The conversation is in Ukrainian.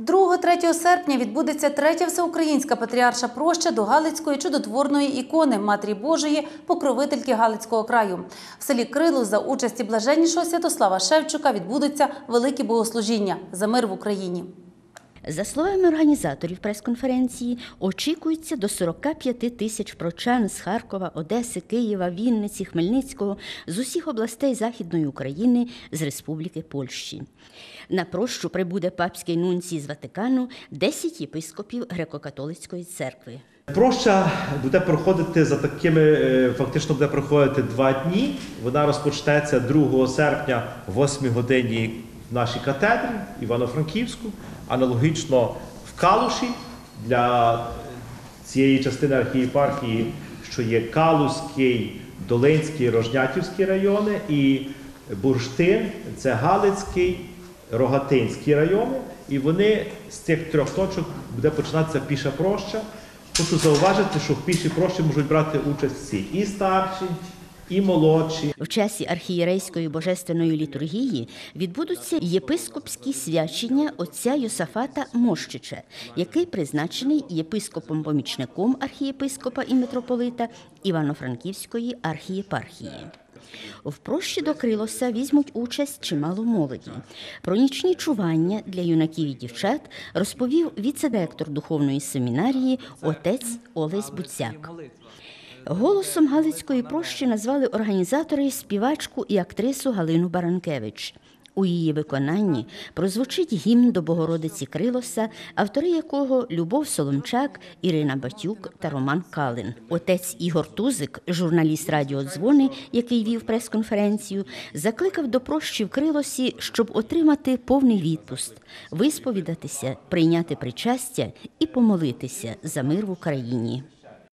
2-3 серпня відбудеться третя всеукраїнська патріарша проща до Галицької чудотворної ікони Матері Божої, покровительки Галицького краю. В селі Крилу за участі блаженнішого Святослава Шевчука відбудуться великі богослужіння за мир в Україні. За словами організаторів прес-конференції, очікується до 45 тисяч прочан з Харкова, Одеси, Києва, Вінниці, Хмельницького, з усіх областей Західної України, з Республіки Польщі. На прощу прибуде папський нунцій з Ватикану, 10 єпископів греко-католицької церкви. Проща буде проходити за такими, е, фактично буде проходити два дні. Вона розпочнеться 2 серпня в 8 годині в нашій катедрі Івано-Франківську, аналогічно в Калуші для цієї частини архієпархії, що є Калузький, Долинський, Рожнятівський райони, і Бурштин це Галицький, Рогатинський райони. І вони з цих трьох точок буде починатися піша проща. Хочу зауважити, що в пішій прощі можуть брати участь всі і старші, і молодші. В часі архієрейської божественної літургії відбудуться єпископські свячення отця Йосафата Мощича, який призначений єпископом-помічником архієпископа і митрополита Івано-Франківської архієпархії. В прощі до Крилоса візьмуть участь чимало молоді. Про нічні чування для юнаків і дівчат розповів віце-директор духовної семінарії отець Олесь Буцяк. Голосом Галицької прощі назвали організатори співачку і актрису Галину Баранкевич. У її виконанні прозвучить гімн до Богородиці Крилоса, автори якого Любов Соломчак, Ірина Батюк та Роман Калин. Отець Ігор Тузик, журналіст Радіо Дзвони, який вів прес-конференцію, закликав до прощі в Крилосі, щоб отримати повний відпуст, висповідатися, прийняти причастя і помолитися за мир в Україні.